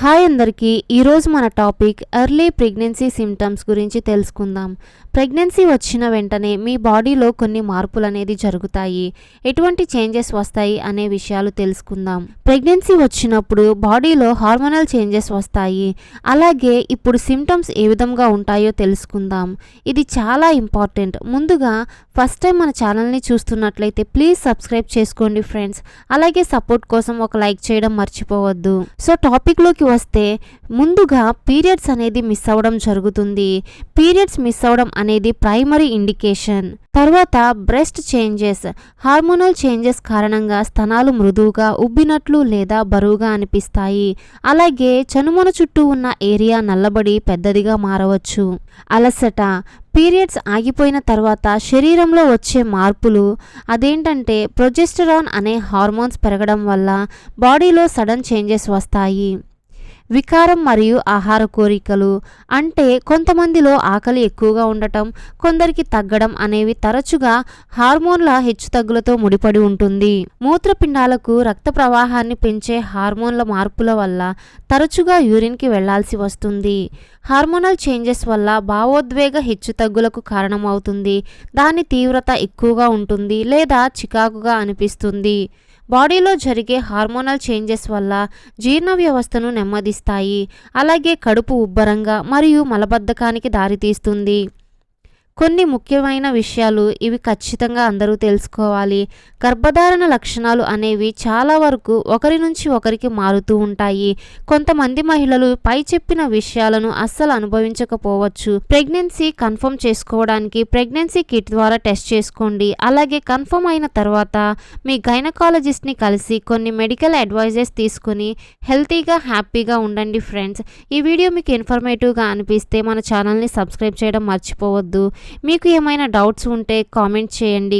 Hi అందరికీ ఈరోజు మన టాపిక్ ఎర్లీ ప్రెగ్నెన్సీ సిమ్టమ్స్ గురించి తెలుసుకుందాం. ప్రెగ్నెన్సీ వచ్చిన వెంటనే మీ బాడీలో కొన్ని మార్పులు అనేది జరుగుతాయి. ఎటువంటి చేంజెస్ వస్తాయి అనే విషయాలు తెలుసుకుందాం. ప్రెగ్నెన్సీ వచ్చినప్పుడు బాడీలో హార్మోనల్ చేంజెస్ వస్తాయి. అలాగే ఇప్పుడు సిమ్టమ్స్ ఏ విధంగా ఉంటాయో తెలుసుకుందాం. ఇది చాలా ఇంపార్టెంట్. ముందుగా ఫస్ట్ టైం మన ఛానల్ని చూస్తున్నట్లయితే ప్లీజ్ సబ్స్క్రైబ్ చేసుకోండి ఫ్రెండ్స్. అలాగే సపోర్ట్ కోసం ఒక లైక్ చేయడం మర్చిపోవద్దు. సో టాపిక్లోకి వస్తే ముందుగా పీరియడ్స్ అనేది మిస్ అవ్వడం జరుగుతుంది. పీరియడ్స్ మిస్ అవ్వడం అనేది ప్రైమరీ ఇండికేషన్. తర్వాత బ్రెస్ట్ చేంజెస్ హార్మోనల్ చేంజెస్ కారణంగా స్తనాలు మృదువుగా ఉబ్బినట్లు లేదా బరువుగా అనిపిస్తాయి. అలాగే చనుమొన చుట్టూ ఉన్న ఏరియా నల్లబడి పెద్దదిగా మారవచ్చు. అలసట పీరియడ్స్ ఆగిపోయిన తర్వాత శరీరంలో వచ్చే మార్పులు అదేంటంటే ప్రొజెస్టరాన్ అనే హార్మోన్స్ పెరగడం వల్ల బాడీలో సడన్ చేంజెస్ వస్తాయి. వికారం మరియు ఆహార కోరికలు అంటే కొంతమందిలో ఆకలి ఎక్కువగా ఉండటం కొందరికి తగ్గడం అనేవి తరచుగా హార్మోన్ల హెచ్చుతగ్గులతో ముడిపడి ఉంటుంది. మూత్రపిండాలకు రక్త ప్రవాహాన్ని పెంచే హార్మోన్ల మార్పుల వల్ల తరచుగా యూరిన్కి వెళ్ళాల్సి వస్తుంది. హార్మోనల్ చేంజెస్ వల్ల భావోద్వేగ హెచ్చుతగ్గులకు కారణమవుతుంది. దాని తీవ్రత ఎక్కువగా ఉంటుంది లేదా చికాకుగా అనిపిస్తుంది. బాడీలో జరిగే హార్మోనల్ చేంజెస్ వల్ల జీర్ణ వ్యవస్థను నెమ్మదిస్తాయి. అలాగే కడుపు ఉబ్బరంగా మరియు మలబద్ధకానికి దారితీస్తుంది. కొన్ని ముఖ్యమైన విషయాలు ఇవి ఖచ్చితంగా అందరూ తెలుసుకోవాలి. గర్భధారణ లక్షణాలు అనేవి చాలా వరకు ఒకరి నుంచి ఒకరికి మారుతూ ఉంటాయి. కొంతమంది మహిళలు పై చెప్పిన విషయాలను అస్సలు అనుభవించకపోవచ్చు. ప్రెగ్నెన్సీ కన్ఫర్మ్ చేసుకోవడానికి ప్రెగ్నెన్సీ కిట్ ద్వారా టెస్ట్ చేసుకోండి. అలాగే కన్ఫర్మ్ అయిన తర్వాత మీ గైనకాలజిస్ట్ని కలిసి కొన్ని మెడికల్ అడ్వైజెస్ తీసుకుని హెల్తీగా హ్యాపీగా ఉండండి ఫ్రెండ్స్. ఈ వీడియో మీకు ఇన్ఫర్మేటివ్గా అనిపిస్తే మన ఛానల్ని సబ్స్క్రైబ్ చేయడం మర్చిపోవద్దు. మీకు ఏమైనా డౌట్స్ ఉంటే కామెంట్ చేయండి.